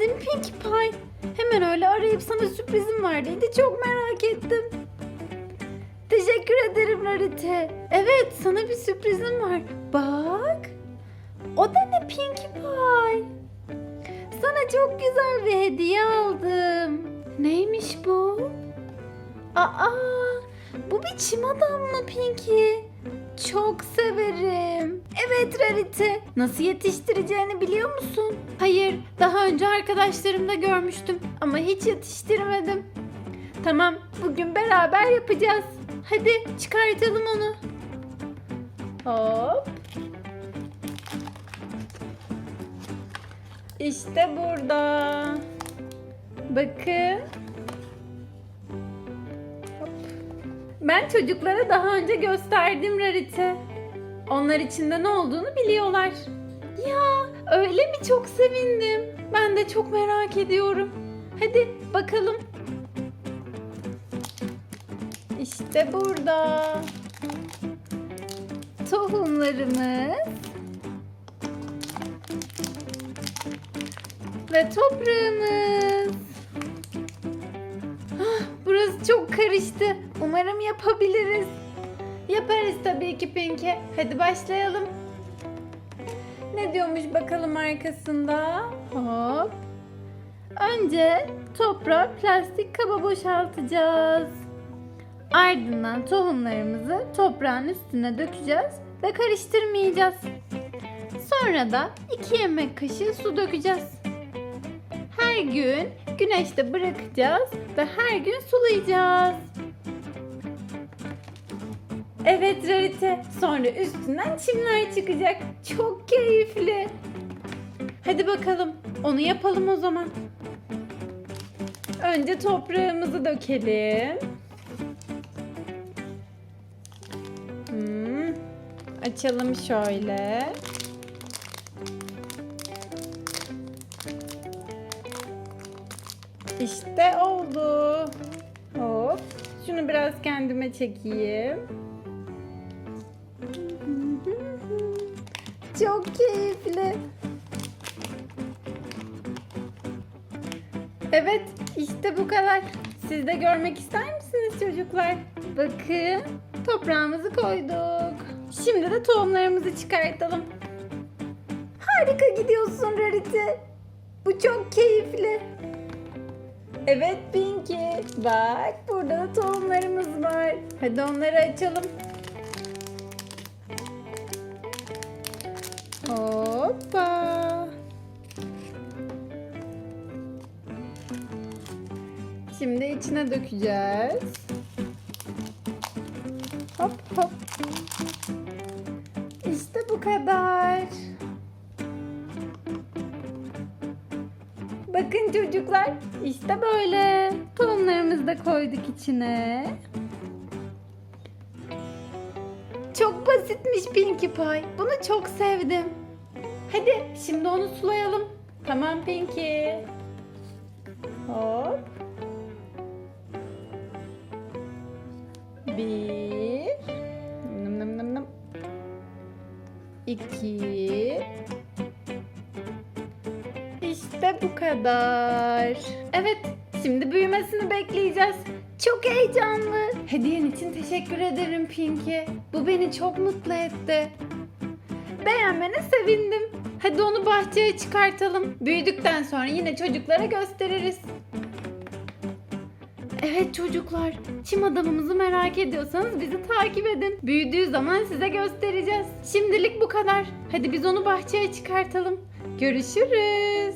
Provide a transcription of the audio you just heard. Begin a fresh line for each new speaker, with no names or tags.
geldin Pinkie Pie. Hemen öyle arayıp sana sürprizim var dedi. Çok merak ettim. Teşekkür ederim Rarity. Evet sana bir sürprizim var. Bak. O da ne Pinkie Pie? Sana çok güzel bir hediye aldım. Neymiş bu? Aa, bu bir çim adam mı Pinkie? Çok severim. Evet Rarity. Nasıl yetiştireceğini biliyor musun? Hayır, daha önce arkadaşlarımda görmüştüm ama hiç yetiştirmedim. Tamam, bugün beraber yapacağız. Hadi çıkartalım onu. Hop. İşte burada. Bakın. Ben çocuklara daha önce gösterdim Rarity. Onlar içinde ne olduğunu biliyorlar. Ya öyle mi çok sevindim. Ben de çok merak ediyorum. Hadi bakalım. İşte burada. Tohumlarımız. Ve toprağımız. Çok karıştı. Umarım yapabiliriz. Yaparız tabii ki Pinky. Hadi başlayalım. Ne diyormuş bakalım arkasında? Hop. Önce toprağı plastik kaba boşaltacağız. Ardından tohumlarımızı toprağın üstüne dökeceğiz ve karıştırmayacağız. Sonra da 2 yemek kaşığı su dökeceğiz. Gün güneşte bırakacağız ve her gün sulayacağız. Evet Rarity. Sonra üstünden çimler çıkacak. Çok keyifli. Hadi bakalım. Onu yapalım o zaman. Önce toprağımızı dökelim. Hmm. Açalım şöyle. İşte oldu. Hop. Şunu biraz kendime çekeyim. Çok keyifli. Evet, işte bu kadar. Siz de görmek ister misiniz çocuklar? Bakın, toprağımızı koyduk. Şimdi de tohumlarımızı çıkartalım. Harika gidiyorsun Rarity. Bu çok keyifli. Evet Pinky. Bak burada da tohumlarımız var. Hadi onları açalım. Hoppa. Şimdi içine dökeceğiz. Hop hop. İşte bu kadar. Bakın çocuklar, işte böyle. Tohumlarımızı da koyduk içine. Çok basitmiş Pinkie Pie. Bunu çok sevdim. Hadi şimdi onu sulayalım. Tamam Pinkie. Hop. Bir. Nım nım nım nım. İki. İşte bu kadar. Evet, şimdi büyümesini bekleyeceğiz. Çok heyecanlı. Hediyen için teşekkür ederim Pinky. Bu beni çok mutlu etti. Beğenmene sevindim. Hadi onu bahçeye çıkartalım. Büyüdükten sonra yine çocuklara gösteririz. Evet çocuklar, çim adamımızı merak ediyorsanız bizi takip edin. Büyüdüğü zaman size göstereceğiz. Şimdilik bu kadar. Hadi biz onu bahçeye çıkartalım. Görüşürüz.